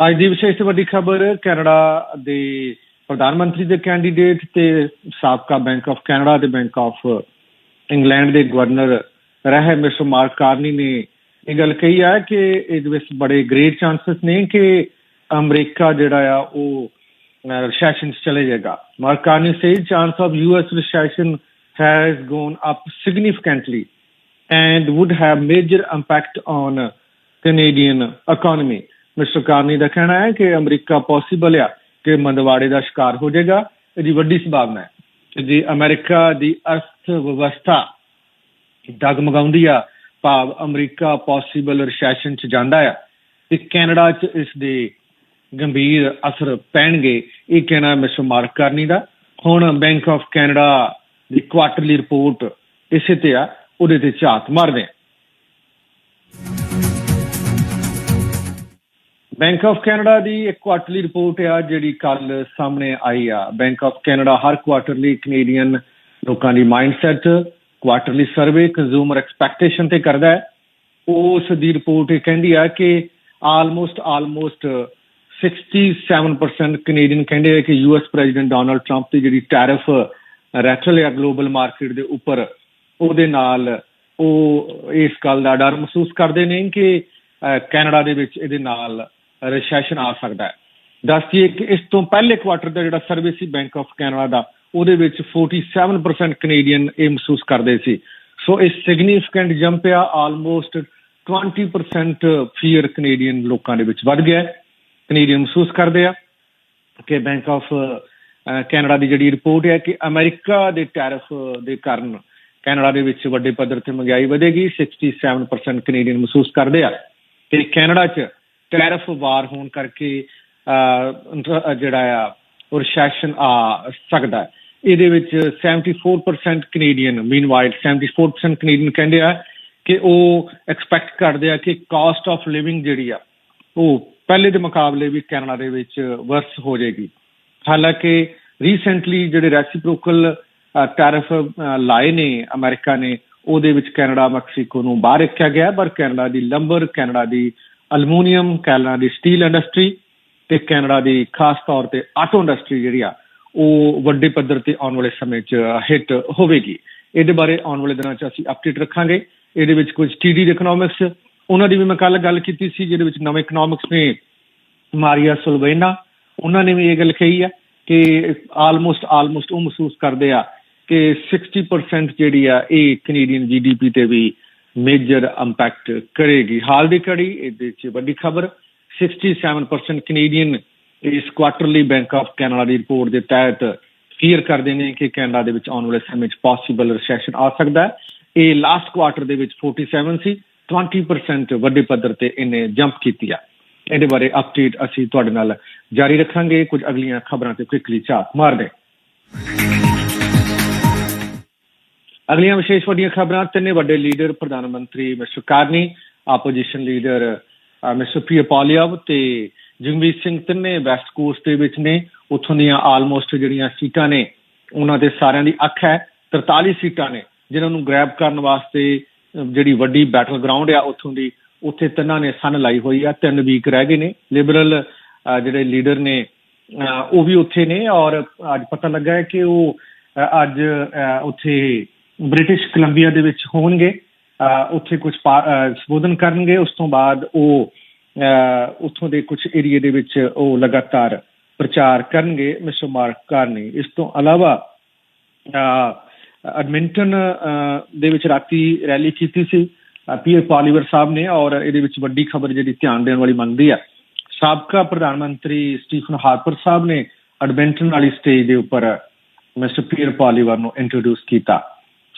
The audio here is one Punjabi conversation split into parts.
ਅੱਜ ਦੀ ਵਿਸ਼ੇਸ਼ ਤੇ ਵੱਡੀ ਖਬਰ, ਕੈਨੇਡਾ ਦੇ ਪ੍ਰਧਾਨ ਮੰਤਰੀ ਦੇ ਕੈਂਡੀਡੇਟ ਤੇ ਸਾਬਕਾ ਬੈਂਕ ਆਫ ਕੈਨੇਡਾ ਤੇ ਬੈਂਕ ਆਫ ਇੰਗਲੈਂਡ ਦੇ ਗਵਰਨਰ ਰਹੇ ਮਿਸਟਰ ਮਾਰਕ ਕਾਰਨੀ ਨੇ ਇਹ ਗੱਲ ਕਹੀ ਹੈ ਕਿ ਇਹਦੇ ਵਿੱਚ ਬੜੇ ਗ੍ਰੇਟ ਚਾਂਸਸ ਨੇ ਕਿ ਅਮਰੀਕਾ ਜਿਹੜਾ ਆ ਉਹ ਰਿਸੈਸ਼ਨ ਚ ਚਲੇ ਜਾਏਗਾ Mark Carney says chance of US recession has gone up significantly and would have major impact on Canadian economy. Mister Carney ਦਾ ਕਹਿਣਾ ਹੈ ਕਿ ਅਮਰੀਕਾ ਪੋਸੀਬਲ ਆ ਕਿ ਮੰਦਵਾੜੇ ਦਾ ਸ਼ਿਕਾਰ ਹੋ ਜਾਏਗਾ। ਇਹਦੀ ਵੱਡੀ ਸੰਭਾਵਨਾ ਹੈ। ਕਿ ਜੇ ਅਮਰੀਕਾ ਦੀ ਅਰਥ ਵਿਵਸਥਾ ਡਗਮਗਾਉਂਦੀ ਆ। ਭਾਵ ਅਮਰੀਕਾ ਪੋਸੀਬਲ ਰਿਸੈਸ਼ਨ ਚ ਜਾਂਦਾ ਆ ਤੇ ਕੈਨੇਡਾ ਚ ਇਸ ਦੇ ਗੰਭੀਰ ਅਸਰ ਪੈਣਗੇ। ਇਹ ਕਹਿਣਾ ਮਿਸਟਰ ਮਾਰਕ ਕਾਰਨੀ ਦਾ। ਹੁਣ ਬੈਂਕ ਆਫ ਕੈਨੇਡਾ ਦੀ ਕੁਆਟਰਲੀ ਰਿਪੋਰਟ ਇਸੇ ਤੇ ਆ, ਉਹਦੇ ਤੇ ਝਾਤ ਮਾਰਦੇ ਆ। ਬੈਂਕ ਆਫ ਕੈਨੇਡਾ ਦੀ ਇੱਕ ਕੁਆਟਰਲੀ ਰਿਪੋਰਟ ਆ, ਜਿਹੜੀ ਕੱਲ ਸਾਹਮਣੇ ਆਈ ਆ। ਬੈਂਕ ਆਫ ਕੈਨੇਡਾ ਹਰ ਕੁਆਟਰਲੀ ਕੈਨੇਡੀਅਨ ਲੋਕਾਂ ਦੀ mindset quarterly survey consumer expectation ਤੇ ਕਰਦਾ ਹੈ। ਉਸ ਦੀ ਰਿਪੋਰਟ ਇਹ ਕਹਿੰਦੀ ਆ ਕਿ ਆਲਮੋਸਟ ਆਲਮੋਸਟ 67% ਕੈਨੇਡੀਅਨ ਕਹਿੰਦੇ ਆ ਕਿ ਯੂਐਸ ਪ੍ਰੈਜ਼ੀਡੈਂਟ ਡੋਨਲਡ ਟਰੰਪ ਦੀ ਜਿਹੜੀ ਟੈਰਿਫ ਰੈਟਲ ਆ ਗਲੋਬਲ ਮਾਰਕੀਟ ਦੇ ਉੱਪਰ, ਉਹਦੇ ਨਾਲ ਉਹ ਇਸ ਗੱਲ ਦਾ ਡਰ ਮਹਿਸੂਸ ਕਰਦੇ ਨੇ ਕਿ ਕੈਨੇਡਾ ਦੇ ਵਿੱਚ ਇਹਦੇ ਨਾਲ ਰਿਸੈਸ਼ਨ ਆ ਸਕਦਾ ਹੈ। ਦੱਸਦੀਏ ਕਿ ਇਸ ਤੋਂ ਪਹਿਲੇ ਕੁਆਟਰ ਦਾ ਜਿਹੜਾ ਸਰਵੇ ਸੀ ਬੈਂਕ ਆਫ ਕੈਨੇਡਾ ਦਾ, ਉਹਦੇ ਵਿੱਚ 47% ਕੈਨੇਡੀਅਨ ਇਹ ਮਹਿਸੂਸ ਕਰਦੇ ਸੀ। ਸੋ ਇਹ ਸਿਗਨੀਫੀਕੈਂਟ ਜੰਪ ਆ ਆਲਮੋਸਟ 20% ਫੀਅਰ ਕੈਨੇਡੀਅਨ ਲੋਕਾਂ ਦੇ ਵਿੱਚ ਵੱਧ ਗਿਆ ਕੈਨੇਡੀਅਨ ਮਹਿਸੂਸ ਕਰਦੇ ਆ ਕਿ ਬੈਂਕ ਆਫ ਕੈਨੇਡਾ ਦੀ ਜਿਹੜੀ ਰਿਪੋਰਟ ਹੈ ਕਿ ਅਮਰੀਕਾ ਦੇ ਟੈਰਿਫ ਦੇ ਕਾਰਨ ਕੈਨੇਡਾ ਦੇ ਵਿੱਚ ਵੱਡੇ ਪੱਧਰ ਤੇ ਮਹਿੰਗਾਈ ਵਧੇਗੀ 67% ਕੈਨੇਡੀਅਨ ਮਹਿਸੂਸ ਕਰਦੇ ਆ। ਕਿ ਕੈਨੇਡਾ 'ਚ ਟੈਰਿਫ ਵਾਰ ਹੋਣ ਕਰਕੇ ਜਿਹੜਾ ਆ ਉਹ ਰਿਸੈਸ਼ਨ ਆ ਸਕਦਾ ਇਹਦੇ ਵਿੱਚ 74% ਕੈਨੇਡੀਅਨ ਮੀਨਵਾਈਲ 74% ਕੈਨੇਡੀਅਨ ਕਹਿੰਦੇ ਆ ਕਿ ਉਹ ਐਕਸਪੈਕਟ ਕਰਦੇ ਆ ਕਿ ਕਾਸਟ ਆਫ ਲਿਵਿੰਗ ਜਿਹੜੀ ਆ, ਉਹ ਪਹਿਲੇ ਦੇ ਮੁਕਾਬਲੇ ਵੀ ਕੈਨੇਡਾ ਦੇ ਵਿੱਚ ਵਰਸ ਹੋ ਜਾਏਗੀ। ਹਾਲਾਂਕਿ ਰੀਸੈਂਟਲੀ ਜਿਹੜੇ ਰੈਸੀਪ੍ਰੋਕਲ ਟੈਰਿਫ ਲਾਏ ਨੇ ਅਮਰੀਕਾ ਨੇ, ਉਹਦੇ ਵਿੱਚ ਕੈਨੇਡਾ, ਮੈਕਸੀਕੋ ਨੂੰ ਬਾਹਰ ਰੱਖਿਆ ਗਿਆ, ਪਰ ਕੈਨੇਡਾ ਦੀ ਲੰਬਰ ਕੈਨੇਡਾ ਦੀ ਅਲਮੂਨੀਅਮ, ਕੈਨੇਡਾ ਦੀ ਸਟੀਲ ਇੰਡਸਟਰੀ ਤੇ ਕੈਨੇਡਾ ਦੀ ਖਾਸ ਤੌਰ ਤੇ ਆਟੋ ਇੰਡਸਟਰੀ ਜਿਹੜੀ ਆ, ਉਹ ਵੱਡੇ ਪੱਧਰ ਤੇ ਆਉਣ ਵਾਲੇ ਸਮੇਂ 'ਚ ਹਿੱਟ ਹੋਵੇਗੀ। ਇਹਦੇ ਬਾਰੇ ਆਉਣ ਵਾਲੇ ਦਿਨਾਂ 'ਚ ਅਸੀਂ ਅਪਡੇਟ ਰੱਖਾਂਗੇ। ਇਹਦੇ ਵਿੱਚ ਕੁਝ ਟੀਡੀ ਇਕਨੋਮਿਕਸ ਉਹਨਾਂ ਦੀ ਵੀ ਮੈਂ ਕੱਲ ਗੱਲ ਕੀਤੀ ਸੀ, ਜਿਹਦੇ ਵਿੱਚ ਨਵੇਂ ਇਕਨੋਮਿਕਸ ਨੇ ਮਾਰੀਆ ਸੁਲਵੇਨਾ। ਉਹਨਾਂ ਨੇ ਵੀ ਇਹ ਗੱਲ ਕਹੀ ਆ ਕਿ ਆਲਮੋਸਟ ਆਲਮੋਸਟ ਉਹ ਮਹਿਸੂਸ ਕਰਦੇ ਆ ਕਿ 60% ਜਿਹੜੀ ਆ, ਇਹ ਕੈਨੇਡੀਅਨ ਜੀਡੀਪੀ ਤੇ ਵੀ ਮੇਜਰ ਇੰਪੈਕਟ ਕਰੇਗੀ। ਹਾਲ ਦੀ ਘੜੀ, ਇਹਦੇ ਵਿੱਚ ਵੱਡੀ ਖਬਰ 67% ਕੈਨੇਡੀਅਨ ਇਸ ਕੁਆਟਰਲੀ ਬੈਂਕ ਆਫ ਕੈਨੇਡਾ ਦੀ ਰਿਪੋਰਟ ਦੇ ਤਹਿਤ ਫੀਅਰ ਕਰਦੇ ਨੇ ਕਿ ਕੈਨੇਡਾ ਦੇ ਵਿੱਚ ਆਉਣ ਵਾਲੇ ਸਮੇਂ 'ਚ ਪੋਸੀਬਲ ਰਿਸੈਸ਼ਨ ਆ ਸਕਦਾ ਹੈ। ਇਹ ਲਾਸਟ ਕੁਆਟਰ ਦੇ ਵਿੱਚ 47 ਸੀ 20% ਵੱਡੇ ਪੱਧਰ ਤੇ ਇਹਨੇ ਜੰਪ ਕੀਤੀ ਆ। ਇਹਦੇ ਬਾਰੇ ਅਪਡੇਟ ਅਸੀਂ ਤੁਹਾਡੇ ਨਾਲ ਜਾਰੀ ਰੱਖਾਂਗੇ। ਕੁਝ ਅਗਲੀਆਂ ਖਬਰਾਂ ਤੇ ਕੁਇਕਲੀ ਝਾਤ ਮਾਰਦੇ ਅਗਲੀਆਂ ਵਿਸ਼ੇਸ਼ ਵੱਡੀਆਂ ਖਬਰਾਂ, ਤਿੰਨੇ ਵੱਡੇ ਲੀਡਰ ਪ੍ਰਧਾਨ ਮੰਤਰੀ mister Carney opposition leader mister Pierre Poilievre ਤੇ ਜਗਮੀਤ ਸਿੰਘ ਤਿੰਨੇ ਵੈਸਟ ਕੋਸਟ ਦੇ ਵਿੱਚ ਨੇ। ਉੱਥੋਂ ਦੀਆਂ ਆਲਮੋਸਟ ਜਿਹੜੀਆਂ ਸੀਟਾਂ ਨੇ, ਉਹਨਾਂ ਦੇ ਸਾਰਿਆਂ ਦੀ ਅੱਖ ਹੈ 43 ਸੀਟਾਂ ਨੇ, ਜਿਨ੍ਹਾਂ ਨੂੰ ਗ੍ਰੈਬ ਕਰਨ ਵਾਸਤੇ ਜਿਹੜੀ ਵੱਡੀ ਬੈਟਲ ਗਰਾਊਂਡ ਆ, ਉੱਥੋਂ ਦੀ, ਉੱਥੇ ਤਿੰਨਾਂ ਨੇ ਸਨ ਲਾਈ ਹੋਈ ਆ, ਤਿੰਨ ਵੀਕ ਰਹਿ ਗਏ ਨੇ। ਲਿਬਰਲ ਜਿਹੜੇ ਲੀਡਰ ਨੇ ਉਹ ਵੀ ਉੱਥੇ ਨੇ ਔਰ ਅੱਜ ਪਤਾ ਲੱਗਾ ਹੈ ਕਿ ਉਹ ਅੱਜ ਉੱਥੇ ਬ੍ਰਿਟਿਸ਼ ਕੋਲੰਬੀਆ ਦੇ ਵਿੱਚ ਹੋਣਗੇ ਉੱਥੇ ਕੁਝ ਸੰਬੋਧਨ ਕਰਨਗੇ, ਉਸ ਤੋਂ ਬਾਅਦ ਉਹ ਉੱਥੋਂ ਦੇ ਕੁਝ ਏਰੀਏ ਦੇ ਵਿੱਚ ਉਹ ਲਗਾਤਾਰ ਪ੍ਰਚਾਰ ਕਰਨਗੇ, ਮਿਸਟਰ ਮਾਰਕ ਕਾਰਨੀ। ਇਸ ਤੋਂ ਇਲਾਵਾ ਐਡਮਿੰਟਨ ਦੇ ਵਿੱਚ ਰਾਤੀ ਰੈਲੀ ਕੀਤੀ ਸੀ ਪੀਅਰ ਪਾਲੀਵਰ ਸਾਹਿਬ ਨੇ, ਔਰ ਇਹਦੇ ਵਿੱਚ ਵੱਡੀ ਖਬਰ ਜਿਹੜੀ ਧਿਆਨ ਦੇਣ ਵਾਲੀ ਮੰਗਦੀ ਆ। ਸਾਬਕਾ ਪ੍ਰਧਾਨ ਮੰਤਰੀ ਸਟੀਫਨ ਹਾਰਪਰ ਸਾਹਿਬ ਨੇ ਐਡਮਿੰਟਨ ਵਾਲੀ ਸਟੇਜ ਦੇ ਉੱਪਰ ਮਿਸਟਰ ਪੀਅਰ ਪਾਲੀਵਰ ਨੂੰ ਇੰਟਰੋਡਿਊਸ ਕੀਤਾ।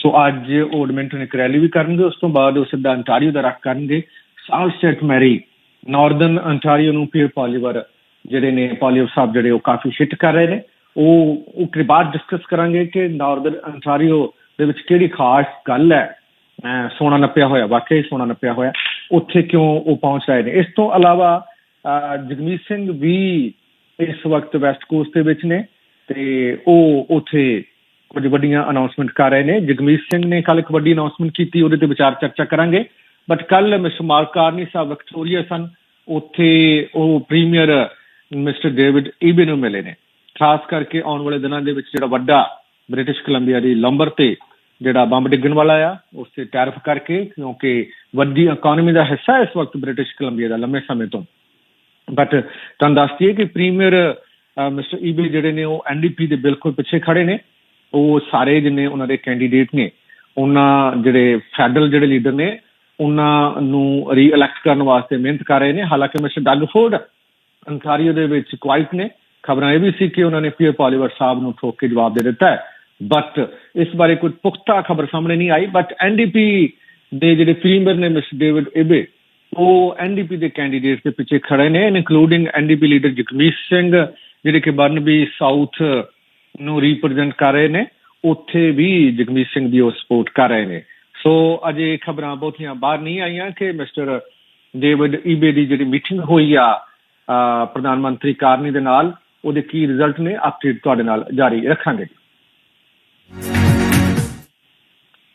ਸੋ ਅੱਜ ਉਹ ਐਡਮਿੰਟਨ ਇੱਕ ਰੈਲੀ ਵੀ ਕਰਨਗੇ, ਉਸ ਤੋਂ ਬਾਅਦ ਉਹ ਸਿੱਧਾ ਅੰਟਾਰੀਓ ਦਾ ਰੱਖ ਕਰਨਗੇ। ਸਾਲ ਮੈਰੀ ਨਾਰਦਰਨ ਅੰਟਾਰੀਓ ਨੂੰ ਪੀਅਰ ਪਾਲੀਵਰ ਜਿਹੜੇ ਨੇ ਪਾਲੀਵਰ ਸਾਹਿਬ ਜਿਹੜੇ ਉਹ ਕਾਫੀ ਹਿੱਟ ਕਰ ਰਹੇ ਨੇ। ਉਹ ਉਹ ਬਾਅਦ ਡਿਸਕਸ ਕਰਾਂਗੇ ਕਿ ਨਾਰਦਰਨ ਅੰਟਾਰੀਓ ਦੇ ਵਿੱਚ ਕਿਹੜੀ ਖਾਸ ਗੱਲ ਹੈ। ਸੋਨਾ ਨੱਪਿਆ ਹੋਇਆ, ਵਾਕਈ ਸੋਨਾ ਨੱਪਿਆ ਹੋਇਆ, ਉੱਥੇ ਕਿਉਂ ਉਹ ਪਹੁੰਚ ਰਹੇ ਨੇ। ਇਸ ਤੋਂ ਇਲਾਵਾ ਜਗਮੀਤ ਸਿੰਘ ਵੀ ਇਸ ਵਕਤ ਵੈਸਟ ਕੋਸਟ ਦੇ ਵਿੱਚ ਨੇ ਤੇ ਉਹ ਉੱਥੇ ਕੁਝ ਵੱਡੀਆਂ ਅਨਾਉਂਸਮੈਂਟ ਕਰ ਰਹੇ ਨੇ। ਜਗਮੀਤ ਸਿੰਘ ਨੇ ਕੱਲ ਇੱਕ ਵੱਡੀ ਅਨਾਉਂਸਮੈਂਟ ਕੀਤੀ, ਉਹਦੇ ਤੇ ਵਿਚਾਰ ਚਰਚਾ ਕਰਾਂਗੇ। ਬਟ ਕੱਲ ਮਿਸ ਮਾਰਕ ਸਾਹਿਬ ਵਿਕਟੋਰੀਆ ਸਨ। ਉੱਥੇ ਉਹ ਪ੍ਰੀਮੀਅਰ ਮਿਸਟਰ ਡੇਵਿਡ ਈਬੇ ਨੂੰ ਮਿਲੇ ਨੇ। ਖਾਸ ਕਰਕੇ ਆਉਣ ਵਾਲੇ ਦਿਨਾਂ ਦੇ ਵਿੱਚ ਜਿਹੜਾ ਵੱਡਾ ਬ੍ਰਿਟਿਸ਼ ਕੋਲੰਬੀਆ ਦੀ ਲੰਬਰ ਤੇ ਜਿਹੜਾ ਬੰਬ ਡਿੱਗਣ ਵਾਲਾ ਆ, ਉਸ ਤੇ ਟੈਰਫ ਕਰਕੇ, ਕਿਉਂਕਿ ਵੱਡੀ ਇਕਨੋਮੀ ਦਾ ਹਿੱਸਾ ਇਸ ਵਕਤ ਬ੍ਰਿਟਿਸ਼ ਕੋਲੰਬੀਆ ਦਾ ਲੰਮੇ ਸਮੇਂ ਤੋਂ। ਬਟ ਤੁਹਾਨੂੰ ਦੱਸ ਦਈਏ ਕਿ ਪ੍ਰੀਮੀਅਰ ਮਿਸਟਰ ਈਬੇ ਜਿਹੜੇ ਨੇ ਉਹ ਐਨਡੀਪੀ ਦੇ ਬਿਲਕੁਲ ਪਿੱਛੇ ਖੜੇ ਨੇ। ਉਹ ਸਾਰੇ ਜਿੰਨੇ ਉਹਨਾਂ ਦੇ ਕੈਂਡੀਡੇਟ ਨੇ, ਉਹਨਾਂ ਜਿਹੜੇ ਫੈਡਰਲ ਜਿਹੜੇ ਲੀਡਰ ਨੇ, ਉਹਨਾਂ ਨੂੰ ਰੀਇਲੈਕਟ ਕਰਨ ਵਾਸਤੇ ਮਿਹਨਤ ਕਰ ਰਹੇ ਨੇ। ਹਾਲਾਂਕਿ ਮਿਸਟਰ ਡੱਗ ਅੰਟਾਰੀਓ ਦੇ ਵਿੱਚ ਕੁਆਇਟ ਨੇ। ਖਬਰਾਂ ਇਹ ਵੀ ਸੀ ਕਿ ਉਹਨਾਂ ਨੇ ਪੀਅਰ ਪੋਲੀਵਰ ਸਾਹਿਬ ਨੂੰ ਠੋਕ ਕੇ ਜਵਾਬ ਦੇ ਦਿੱਤਾ ਹੈ। ਬਟ ਇਸ ਬਾਰੇ ਕੋਈ ਪੁਖਤਾ ਖਬਰ ਸਾਹਮਣੇ ਨਹੀਂ ਆਈ। ਬਟ ਐਨਡੀਪੀ ਦੇ ਜਿਹੜੇ ਪ੍ਰੀਮੀਅਰ ਨੇ ਮਿਸ ਡੇਵਿਡ ਏਬੇ ਉਹ ਐਨਡੀਪੀ ਦੇ ਕੈਂਡੀਡੇਟ ਦੇ ਪਿੱਛੇ ਖੜੇ ਨੇ including NDP leader Jagmeet Singh, ਜਿਹੜੇ ਕਿ ਬਰਨਬੀ ਸਾਊਥ ਨੂੰ ਰਿਪਰੈਜ਼ੈਂਟ ਕਰ ਰਹੇ ਨੇ, ਉੱਥੇ ਵੀ ਜਗਮੀਤ ਸਿੰਘ ਦੀ ਉਹ ਸਪੋਰਟ ਕਰ ਰਹੇ ਨੇ। ਸੋ ਅਜੇ ਖਬਰਾਂ ਬਹੁਤੀਆਂ ਬਾਹਰ ਨਹੀਂ ਆਈਆਂ ਕਿ ਮਿਸਟਰ ਡੇਵਿਡ ਈਬੇ ਦੀ ਜਿਹੜੀ ਮੀਟਿੰਗ ਹੋਈ ਆ ਪ੍ਰਧਾਨ ਮੰਤਰੀ ਕਾਰਨੀ ਦੇ ਨਾਲ, ਉਹਦੇ ਕੀ ਰਿਜ਼ਲਟ ਨੇ ਅਪਡੇਟ ਤੁਹਾਡੇ ਨਾਲ ਜਾਰੀ ਰੱਖਾਂਗੇ।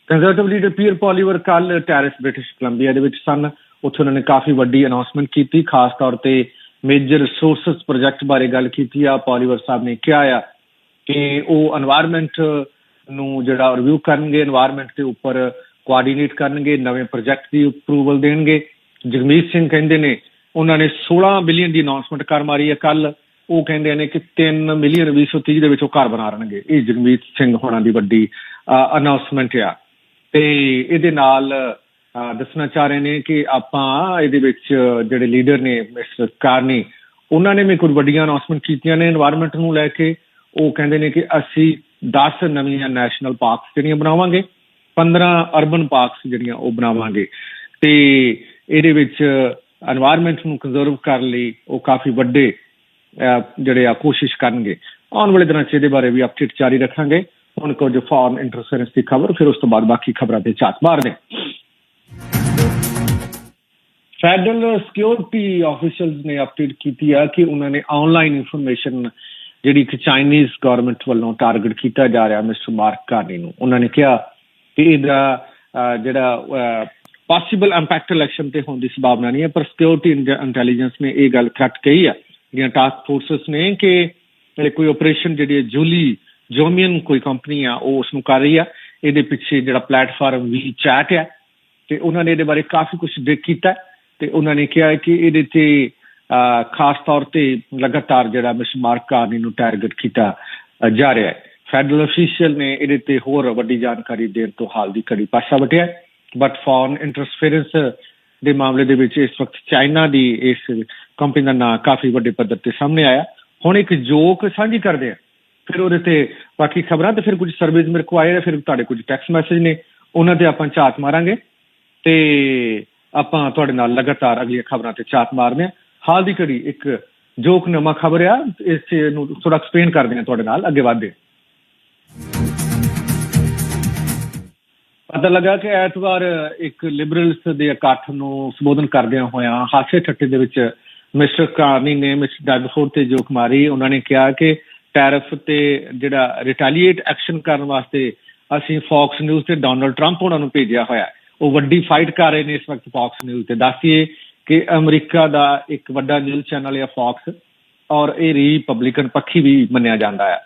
ਕੰਜ਼ਰਵੇਟਿਵ ਲੀਡਰ ਪੀਅਰ ਪੋਲੀਵਰ ਕੱਲ ਟੈਰਿਸ ਬ੍ਰਿਟਿਸ਼ ਕੋਲੰਬੀਆ ਦੇ ਵਿੱਚ ਸਨ। ਉੱਥੇ ਉਹਨਾਂ ਨੇ ਕਾਫੀ ਵੱਡੀ ਅਨਾਉਂਸਮੈਂਟ ਕੀਤੀ, ਖਾਸ ਤੌਰ ਤੇ ਮੇਜਰ ਰਿਸੋਰਸਸ ਪ੍ਰੋਜੈਕਟ ਬਾਰੇ ਗੱਲ ਕੀਤੀ ਆ। ਪੋਲੀਵਰ ਸਾਹਿਬ ਨੇ ਕਿਹਾ ਆ ਕਿ ਉਹ এনवायरमेंट ਨੂੰ ਜਿਹੜਾ ਰਿਵਿਊ ਕਰਨਗੇ এনवायरमेंट ਦੇ ਉੱਪਰ ਕੋਆਰਡੀਨੇਟ ਕਰਨਗੇ, ਨਵੇਂ ਪ੍ਰੋਜੈਕਟ ਦੀ ਅਪਰੂਵਲ ਦੇਣਗੇ। ਜਗਮੀਤ ਸਿੰਘ ਕਹਿੰਦੇ ਨੇ, ਉਹਨਾਂ ਨੇ 16 ਬਿਲੀਅਨ ਦੀ ਅਨਾਉਂਸਮੈਂਟ ਕਰ ਮਾਰੀ ਹੈ। ਕੱਲ ਉਹ ਕਹਿੰਦੇ ਨੇ ਕਿ 3 ਮਿਲੀਅਨ 2030 ਦੇ ਵਿੱਚ ਉਹ ਘਰ ਬਣਾ ਰਣਗੇ। ਇਹ ਜਗਮੀਤ ਸਿੰਘ ਹੋਣਾ ਦੀ ਵੱਡੀ ਅਨਾਉਂਸਮੈਂਟ ਆ। ਤੇ ਇਹਦੇ ਨਾਲ ਦੱਸਣਾ ਚਾਹ ਰਹੇ ਨੇ ਕਿ ਆਪਾਂ ਇਹਦੇ ਵਿੱਚ ਜਿਹੜੇ ਲੀਡਰ ਨੇ ਮਿਸਟਰ ਕਾਰਨੀ ਉਹਨਾਂ ਨੇ ਵੀ ਕੁਝ ਵੱਡੀਆਂ ਅਨਾਉਂਸਮੈਂਟ ਕੀਤੀਆਂ ਨੇ এনवायरमेंट ਨੂੰ ਲੈ ਕੇ। ਉਹ ਕਹਿੰਦੇ ਨੇ ਕਿ ਅਸੀਂ 10 ਨਵੀਆਂ ਨੈਸ਼ਨਲ ਪਾਰਕਸ ਜਿਹੜੀਆਂ ਬਣਾਵਾਂਗੇ 15 ਅਰਬਨ ਪਾਰਕਸ ਜਿਹੜੀਆਂ ਉਹ ਬਣਾਵਾਂਗੇ। ਤੇ ਇਹਦੇ ਵਿੱਚ এনवायरमेंट ਨੂੰ ਕੰਜ਼ਰਵ ਕਰਨ ਲਈ ਉਹ ਕਾਫੀ ਵੱਡੇ ਜਿਹੜੇ ਆ ਕੋਸ਼ਿਸ਼ ਕਰਨਗੇ। ਆਉਣ ਵਾਲੇ ਦਿਨਾਂ 'ਚ ਇਹਦੇ ਬਾਰੇ ਵੀ ਅਪਡੇਟ ਜਾਰੀ ਰੱਖਾਂਗੇ। ਹੁਣ ਕੁਝ ਫਾਰਨ ਇੰਟਰਸਰੈਂਸ ਦੀ ਖਬਰ, ਫਿਰ ਉਸ ਤੋਂ ਬਾਅਦ ਬਾਕੀ ਖਬਰਾਂ ਤੇ ਝਾਤ ਮਾਰਦੇ ਫੈਡਰਲ ਸਿਕਿਉਰਿਟੀ ਆਫੀਸ਼ੀਅਲਸ ਨੇ ਅਪਡੇਟ ਕੀਤੀ ਆ ਕਿ ਉਹਨਾਂ ਨੇ ਆਨਲਾਈਨ ਇਨਫੋਰਮੇਸ਼ਨ ਜਿਹੜੀ ਇੱਕ ਚਾਈਨੀਜ਼ ਗਵਰਨਮੈਂਟ ਵੱਲੋਂ ਟਾਰਗੇਟ ਕੀਤਾ ਜਾ ਰਿਹਾ ਮਿਸਟਰ ਮਾਰਕ ਕਾਰਨੀ ਨੂੰ, ਉਹਨਾਂ ਨੇ ਕਿਹਾ ਕਿ ਇਹਦਾ ਜਿਹੜਾ ਪੋਸੀਬਲ ਇੰਪੈਕਟ ਇਲੈਕਸ਼ਨ ਤੇ ਹੋਣ ਦੀ ਸੰਭਾਵਨਾ ਨਹੀਂ ਹੈ, ਪਰ ਸਿਕਿਉਰਿਟੀ ਇੰਟੈਲੀਜੈਂਸ ਨੇ ਇਹ ਗੱਲ ਖੱਟ ਕਹੀ ਆ, ਜਿਹੜੀਆਂ ਟਾਸਕ ਫੋਰਸਸ ਨੇ ਕਿ ਕੋਈ ਆਪਰੇਸ਼ਨ ਜਿਹੜੀ ਜੂਲੀ ਜੋਮੀਅਨ ਕੋਈ ਕੰਪਨੀ ਆ, ਉਹ ਉਸ ਨੂੰ ਕਰ ਰਹੀ ਆ, ਇਹਦੇ ਪਿੱਛੇ ਜਿਹੜਾ ਪਲੇਟਫਾਰਮ ਵੀ ਚੈਟ ਆ, ਤੇ ਉਹਨਾਂ ਨੇ ਇਹਦੇ ਬਾਰੇ ਕਾਫੀ ਕੁਝ ਦੇਖ ਕੀਤਾ, ਤੇ ਉਹਨਾਂ ਨੇ ਕਿਹਾ ਕਿ ਇਹਦੇ ਤੇ ਖਾਸ ਤੌਰ ਤੇ ਲਗਾਤਾਰ ਜਿਹੜਾ ਮਿਸ ਮਾਰਕ ਕਾਰਨੀ ਨੂੰ ਟਾਰਗੇਟ ਕੀਤਾ ਜਾ ਰਿਹਾ ਹੈ। ਫੈਡਰਲ ਅਫੀਸ਼ੀਅਲ ਨੇ ਇਹਦੇ ਤੇ ਹੋਰ ਵੱਡੀ ਜਾਣਕਾਰੀ ਦੇਣ ਤੋਂ ਹਾਲ ਦੀ ਘੜੀ ਪਾਸਾ ਵਟਿਆ ਬਟ ਫੋਰਨ ਇੰਟਰਫੇਰੈਂਸ ਦੇ ਮਾਮਲੇ ਦੇ ਵਿੱਚ ਇਸ ਵਕਤ ਚਾਈਨਾ ਦੀ ਇਸ ਕੰਪਨੀ ਦਾ ਨਾਂ ਕਾਫੀ ਵੱਡੇ ਪੱਧਰ ਤੇ ਸਾਹਮਣੇ ਆਇਆ। ਹੁਣ ਇੱਕ ਜੋਕ ਸਾਂਝੀ ਕਰਦੇ ਆ ਫਿਰ ਉਹਦੇ ਤੇ ਬਾਕੀ ਖਬਰਾਂ ਤੇ ਫਿਰ ਕੁਝ ਸਰਵੇਜ਼ ਮੇਰੇ ਕੋ ਆਏ ਫਿਰ ਤੁਹਾਡੇ ਕੁਝ ਟੈਕਸਟ ਮੈਸੇਜ ਨੇ। ਉਹਨਾਂ ਤੇ ਆਪਾਂ ਝਾਤ ਮਾਰਾਂਗੇ। ਤੇ ਆਪਾਂ ਤੁਹਾਡੇ ਨਾਲ ਲਗਾਤਾਰ ਅਗਲੀਆਂ ਖਬਰਾਂ ਤੇ ਝਾਤ ਮਾਰਦੇ ਆ ਹਾਲ ਦੀ ਘੜੀ ਇੱਕ ਜੋਕ ਨਵਾਂ ਖਬਰ ਆ, ਇਸ ਨੂੰ ਥੋੜਾ ਐਕਸਪਲੇਨ ਕਰਦੇ ਹਾਂ ਤੁਹਾਡੇ ਨਾਲ, ਅੱਗੇ ਵਧਦੇ ਪਤਾ ਲੱਗਾ ਕਿ ਐਤਵਾਰ ਇੱਕ ਲਿਬਰਲਸ ਦੇ ਇਕੱਠ ਨੂੰ ਸੰਬੋਧਨ ਕਰਦਿਆਂ ਹੋਇਆਂ ਹਾਸੇ ਠੱਟੇ ਦੇ ਵਿੱਚ ਮਿਸਟਰ ਕਾਰਨੀ ਨੇ ਮਿਸਟਰ ਡਗਫੋਰਡ ਤੇ ਜੋਕ ਮਾਰੀ। ਉਹਨਾਂ ਨੇ ਕਿਹਾ ਕਿ ਟੈਰਫ ਤੇ ਜਿਹੜਾ ਰਿਟੈਲੀਏਟ ਐਕਸ਼ਨ ਕਰਨ ਵਾਸਤੇ ਅਸੀਂ ਫੌਕਸ ਨਿਊਜ਼ ਤੇ ਡੋਨਲਡ ਟਰੰਪ ਉਹਨਾਂ ਨੂੰ ਭੇਜਿਆ ਹੋਇਆ ਉਹ ਵੱਡੀ ਫਾਈਟ ਕਰ ਰਹੇ ਨੇ ਇਸ ਵਕਤ ਫੌਕਸ ਨਿਊਜ਼ ਤੇ। ਦੱਸੀਏ ਕਿ ਅਮਰੀਕਾ ਦਾ ਇੱਕ ਵੱਡਾ ਨਿਊਜ਼ ਚੈਨਲ ਹੈ ਫੌਕਸ, ਔਰ ਇਹ ਰਿਪਬਲਿਕਨ ਪੱਖੀ ਵੀ ਮੰਨਿਆ ਜਾਂਦਾ ਹੈ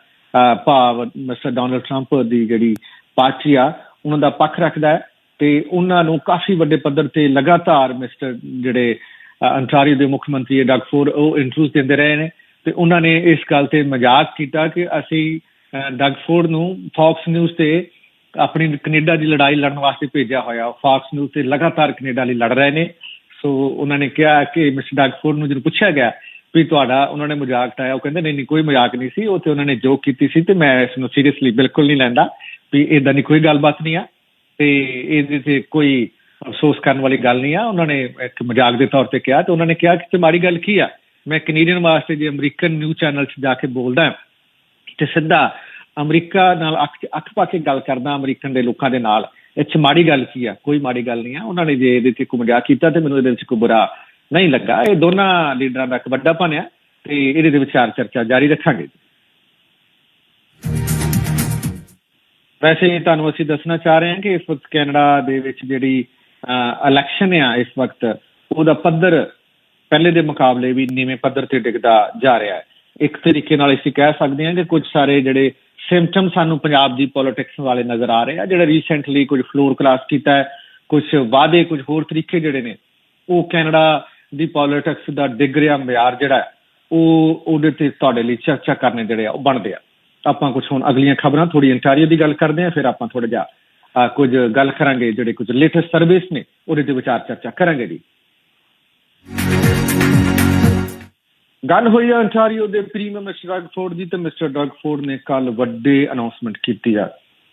ਭਾਵ ਮਿਸਟਰ ਡੋਨਲਡ ਟਰੰਪ ਦੀ ਜਿਹੜੀ ਪਾਰਟੀ ਆ, ਉਹਨਾਂ ਦਾ ਪੱਖ ਰੱਖਦਾ ਹੈ ਤੇ ਉਹਨਾਂ ਨੂੰ ਕਾਫੀ ਵੱਡੇ ਪੱਧਰ ਤੇ ਲਗਾਤਾਰ ਮਿਸਟਰ ਜਿਹੜੇ ਅੰਟਾਰੀਓ ਦੇ ਮੁੱਖ ਮੰਤਰੀ ਡਗਫੋਰ ਉਹ ਇੰਟਰਵਿਊਜ਼ ਦਿੰਦੇ ਰਹੇ ਨੇ ਤੇ ਉਹਨਾਂ ਨੇ ਇਸ ਗੱਲ ਤੇ ਮਜ਼ਾਕ ਕੀਤਾ ਕਿ ਅਸੀਂ ਡਗਫੋਰਡ ਨੂੰ ਫੌਕਸ ਨਿਊਜ਼ ਤੇ ਆਪਣੀ ਕੈਨੇਡਾ ਦੀ ਲੜਾਈ ਲੜਨ ਵਾਸਤੇ ਭੇਜਿਆ ਹੋਇਆ। ਫੌਕਸ ਨਿਊਜ਼ ਤੇ ਲਗਾਤਾਰ ਕੈਨੇਡਾ ਲਈ ਲੜ ਰਹੇ ਨੇ। ਸੋ ਉਹਨਾਂ ਨੇ ਕਿਹਾ ਕਿ ਮਿਸਟਰ ਡਗਫੋਰਡ ਨੂੰ ਜਦੋਂ ਪੁੱਛਿਆ ਗਿਆ ਵੀ ਤੁਹਾਡਾ, ਉਹਨਾਂ ਨੇ ਮਜ਼ਾਕ ਟਾਇਆ ਉਹ ਕਹਿੰਦੇ ਨਹੀਂ ਨਹੀਂ ਕੋਈ ਮਜ਼ਾਕ ਨਹੀਂ ਸੀ। ਉਹ ਤੇ ਉਹਨਾਂ ਨੇ ਜੋਕ ਕੀਤੀ ਸੀ ਤੇ ਮੈਂ ਇਸ ਨੂੰ ਸੀਰੀਅਸਲੀ ਬਿਲਕੁਲ ਨਹੀਂ ਲੈਂਦਾ ਵੀ ਇਦਾਂ ਦੀ ਕੋਈ ਗੱਲਬਾਤ ਨਹੀਂ ਆ। ਤੇ ਇਹਦੇ ਤੇ ਕੋਈ ਅਫਸੋਸ ਕਰਨ ਵਾਲੀ ਗੱਲ ਨਹੀਂ ਆ। ਉਹਨਾਂ ਨੇ ਇੱਕ ਮਜ਼ਾਕ ਦੇ ਤੌਰ ਤੇ ਕਿਹਾ ਤੇ ਉਹਨਾਂ ਨੇ ਕਿਹਾ ਕਿ ਤੇ ਮਾੜੀ ਗੱਲ ਕੀ ਆ? ਮੈਂ ਕੈਨੇਡੀਅਨ ਵਾਸਤੇ ਜੇ ਅਮਰੀਕਨ ਨਿਊਜ਼ ਚੈਨਲ 'ਚ ਜਾ ਕੇ ਬੋਲਦਾ ਤੇ ਸਿੱਧਾ ਅਮਰੀਕਾ ਨਾਲ ਅੱਖ ਅੱਖ ਪਾ ਕੇ ਗੱਲ ਕਰਦਾ ਅਮਰੀਕਨ ਦੇ ਲੋਕਾਂ ਦੇ ਨਾਲ। ਇਹ 'ਚ ਮਾੜੀ ਗੱਲ ਕੀ ਆ? ਕੋਈ ਮਾੜੀ ਗੱਲ ਨਹੀਂ ਆ। ਉਹਨਾਂ ਨੇ ਜੇ ਇਹਦੇ ਤੇ ਕੋਈ ਮਜ਼ਾਕ ਕੀਤਾ ਤੇ ਮੈਨੂੰ ਇਹਦੇ ਵਿੱਚ ਕੋਈ ਬੁਰਾ ਨਹੀਂ ਲੱਗਾ। ਇਹ ਦੋਨਾਂ ਲੀਡਰਾਂ ਦਾ ਇੱਕ ਵੱਡਾ ਆ ਤੇ ਇਹਦੇ ਦੇ ਵਿਚਾਰ ਚਰਚਾ ਜਾਰੀ ਰੱਖਾਂਗੇ। ਵੈਸੇ ਤੁਹਾਨੂੰ ਅਸੀਂ ਦੱਸਣਾ ਚਾਹ ਰਹੇ ਹਾਂ ਕਿ ਇਸ ਵਕਤ ਕੈਨੇਡਾ ਦੇ ਵਿੱਚ ਜਿਹੜੀ ਇਲੈਕਸ਼ਨ ਆ ਇਸ ਵਕਤ, ਉਹਦਾ ਪੱਧਰ ਪਹਿਲੇ ਦੇ ਮੁਕਾਬਲੇ ਵੀ ਨੀਵੇਂ ਪੱਧਰ ਤੇ ਡਿੱਗਦਾ ਜਾ ਰਿਹਾ ਹੈ। ਇੱਕ ਤਰੀਕੇ ਨਾਲ ਅਸੀਂ ਕਹਿ ਸਕਦੇ ਹਾਂ ਕਿ ਕੁਝ ਸਾਰੇ ਜਿਹੜੇ ਸਿੰਪਟਮ ਸਾਨੂੰ ਪੰਜਾਬ ਦੀ ਪੋਲਿਟਿਕਸ ਵਾਲੇ ਨਜ਼ਰ ਆ ਰਹੇ ਆ। ਜਿਹੜਾ ਰੀਸੈਂਟਲੀ ਕੁਝ ਫਲੋਰ ਕਲਾਸ ਕੀਤਾ ਹੈ ਕੁਝ ਵਾਅਦੇ ਕੁਝ ਹੋਰ ਤਰੀਕੇ ਜਿਹੜੇ ਨੇ ਉਹ ਕੈਨੇਡਾ ਦੀ ਪੋਲਿਟਿਕਸ ਦਾ ਡਿੱਗ ਰਿਹਾ ਮਿਆਰ ਜਿਹੜਾ ਹੈ, ਉਹ ਉਹਦੇ ਤੇ ਤੁਹਾਡੇ ਲਈ ਚਰਚਾ ਕਰਨੇ ਜਿਹੜੇ ਆ ਉਹ ਬਣਦੇ ਆ। ਆਪਾਂ ਕੁਝ ਹੁਣ ਅਗਲੀਆਂ ਖਬਰਾਂ ਥੋੜੀ ਇੰਟਾਰੀਓ ਦੀ ਗੱਲ ਕਰਦੇ ਆ ਫਿਰ ਆਪਾਂ ਥੋੜਾ ਜਿਹਾ ਕੁਝ ਗੱਲ ਕਰਾਂਗੇ ਜਿਹੜੇ ਕੁਝ ਲੇਟੈਸਟ ਸਰਵਿਸ ਨੇ ਉਹਦੇ ਤੇ ਵਿਚਾਰ ਚਰਚਾ ਕਰਾਂਗੇ ਜੀ। ਗੱਲ ਹੋਈ ਆ ਅੰਟਾਰੀਓ ਦੇ ਪ੍ਰੀਮੀਅਰ ਮਿਸਟਰ ਡਰਗਫੋਰਡ ਦੀ ਤੇ ਮਿਸਟਰ ਡਰਗਫੋਰਡ ਨੇ ਕੱਲ ਵੱਡੇ ਅਨਾਉਂਸਮੈਂਟ ਕੀਤੀ ਆ।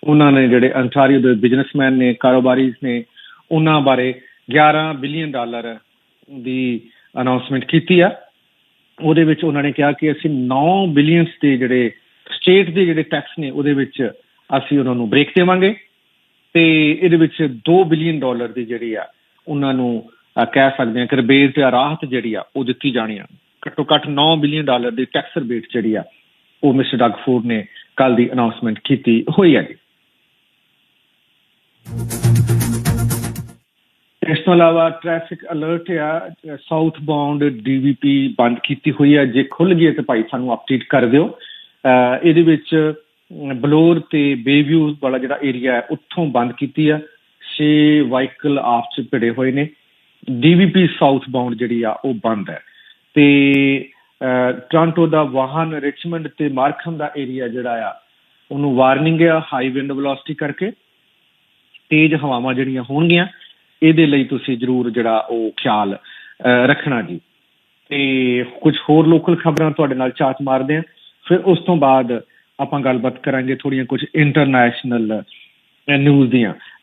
ਉਹਨਾਂ ਨੇ ਜਿਹੜੇ ਅੰਟਾਰੀਓ ਦੇ ਬਿਜ਼ਨਸਮੈਨ ਨੇ ਕਾਰੋਬਾਰੀ ਨੇ, ਉਹਨਾਂ ਬਾਰੇ 11 ਬਿਲੀਅਨ ਡਾਲਰ ਦੀ ਅਨਾਉਂਸਮੈਂਟ ਕੀਤੀ ਆ। ਉਹਦੇ ਵਿੱਚ ਉਹਨਾਂ ਨੇ ਕਿਹਾ ਕਿ ਅਸੀਂ 9 ਬਿਲੀਅਨਸ ਦੇ ਜਿਹੜੇ ਸਟੇਟ ਦੇ ਜਿਹੜੇ ਟੈਕਸ ਨੇ, ਉਹਦੇ ਵਿੱਚ ਅਸੀਂ ਉਹਨਾਂ ਨੂੰ ਬ੍ਰੇਕ ਦੇਵਾਂਗੇ। ਤੇ ਇਹਦੇ ਵਿੱਚ 2 ਬਿਲੀਅਨ ਡਾਲਰ ਦੀ ਜਿਹੜੀ ਆ, ਉਹਨਾਂ ਨੂੰ ਕਹਿ ਸਕਦੇ ਹਾਂ ਕਿ ਰਬੇਜ ਜਾਂ ਰਾਹਤ ਜਿਹੜੀ ਆ, ਉਹ ਦਿੱਤੀ ਜਾਣੀ ਆ। ਘੱਟੋ ਘੱਟ 9 ਬਿਲੀਅਨ ਡਾਲਰ ਦੀ ਟੈਕਸ ਰਿਬੇਟ ਜਿਹੜੀ ਆ ਉਹ ਮਿਸਟਰ ਡਗਫੋਰਡ ਨੇ ਕੱਲ ਦੀ ਅਨਾਉਂਸਮੈਂਟ ਕੀਤੀ ਹੋਈ ਹੈ ਜੀ। ਇਸ ਤੋਂ ਇਲਾਵਾ ਟ੍ਰੈਫਿਕ ਅਲਰਟ ਆ ਸਾਊਥ ਬਾਉਂਡ ਡੀਵੀਪੀ ਬੰਦ ਕੀਤੀ ਹੋਈ ਹੈ ਜੇ ਖੁੱਲ ਗਈ ਹੈ ਤਾਂ ਭਾਈ ਸਾਨੂੰ ਅਪਡੇਟ ਕਰ ਦਿਓ। ਇਹਦੇ ਵਿੱਚ ਅਮ, ਬਲੌਰ ਤੇ ਬੇਵਿਊ ਵਾਲਾ ਜਿਹੜਾ ਏਰੀਆ ਹੈ ਉੱਥੋਂ ਬੰਦ ਕੀਤੀ ਆ। 6 ਵਾਹੀਕਲ ਆਫ ਚ ਭਿੜੇ ਹੋਏ ਨੇ। ਡੀਵੀਪੀ ਸਾਊਥ ਬਾਉਂਡ ਜਿਹੜੀ ਆ ਉਹ ਬੰਦ ਹੈ। ਤੇ ਅਹ, ਦਾ ਵਾਹਨ ਰਿਚਮੰਡ ਤੇ ਮਾਰਖਮ ਦਾ ਏਰੀਆ ਜਿਹੜਾ ਆ ਉਹਨੂੰ ਵਾਰਨਿੰਗ ਆ ਹਾਈ ਵਿੰਡ ਵੈਲੋਸਿਟੀ ਕਰਕੇ। ਤੇਜ਼ ਹਵਾਵਾਂ ਜਿਹੜੀਆਂ ਹੋਣਗੀਆਂ ਇਹਦੇ ਲਈ ਤੁਸੀਂ ਜਰੂਰ ਜਿਹੜਾ ਉਹ ਖਿਆਲ ਰੱਖਣਾ ਜੀ। ਤੇ ਕੁਝ ਹੋਰ ਲੋਕਲ ਖਬਰਾਂ ਤੁਹਾਡੇ ਨਾਲ ਚਾਤ ਮਾਰਦੇ ਆ ਫਿਰ ਉਸ ਤੋਂ ਬਾਅਦ ਆਪਾਂ ਗੱਲਬਾਤ ਕਰਾਂਗੇ ਥੋੜੀਆਂ ਕੁਝ ਇੰਟਰਨੈਸ਼ਨਲ ਨਿਊਜ਼ ਦੀਆਂ।